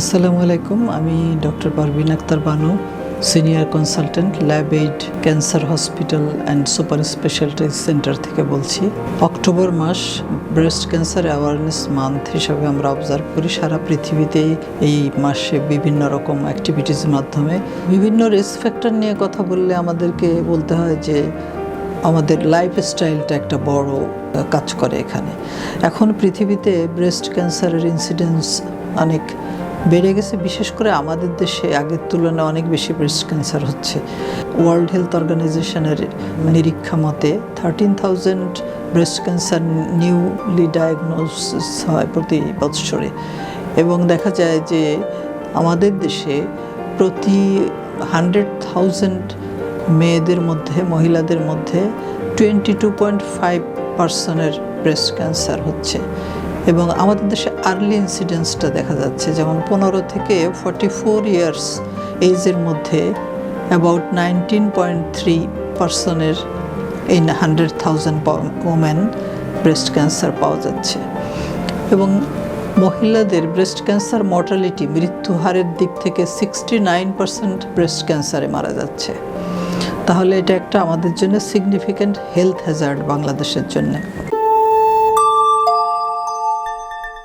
আসসালামু আলাইকুম, আমি doctor Parvin Akter Banu, senior consultant, Lab Aid, cancer hospital and super speciality centre থেকে বলছি। অক্টোবর মাস, ব্রেস্ট ক্যান্সার অ্যাওয়ারনেস মান্থ হিসাবে আমরা অবজার্ভ করি। সারা পৃথিবীতেই এই মাসে বিভিন্ন রকম অ্যাক্টিভিটিসের মাধ্যমে। বিভিন্ন রিস্ক ফ্যাক্টর নিয়ে কথা বললে আমাদেরকে বলতে হয় যে, আমাদের লাইফস্টাইলটা একটা বড় কাজ করে এখানে। এখন পৃথিবীতে ব্রেস্ট ক্যান্সারের ইনসিডেন্স অনেক বেড়ে গেছে, বিশেষ করে আমাদের দেশে আগের তুলনায় অনেক বেশি ব্রেস্ট ক্যান্সার হচ্ছে। ওয়ার্ল্ড হেলথ অর্গানাইজেশনের নিরীক্ষা মতে thirteen thousand breast cancer newly diagnosis হয় প্রতি বৎসরে। এবং দেখা যায় যে আমাদের দেশে প্রতি হান্ড্রেড থাউজেন্ড মেয়েদের মধ্যে, মহিলাদের মধ্যে টোয়েন্টি টু পয়েন্ট ফাইভ পার্সনের ব্রেস্ট ক্যান্সার হচ্ছে। এবং আমাদের দেশে আর্লি ইনসিডেন্সটা দেখা যাচ্ছে, যেমন পনেরো থেকে ফর্টি ফোর ইয়ার্স এজের মধ্যে অ্যাবাউট নাইনটিন পয়েন্ট থ্রি পার্সনের in hundred thousand women breast cancer পাওয়া যাচ্ছে। এবং মহিলাদের ব্রেস্ট ক্যান্সার মর্টালিটি মৃত্যু হারের দিক থেকে সিক্সটি নাইন পার্সেন্ট ব্রেস্ট ক্যান্সারে মারা যাচ্ছে। তাহলে এটা একটা আমাদের জন্য সিগনিফিক্যান্ট হেলথ হ্যাজার্ড বাংলাদেশের জন্য।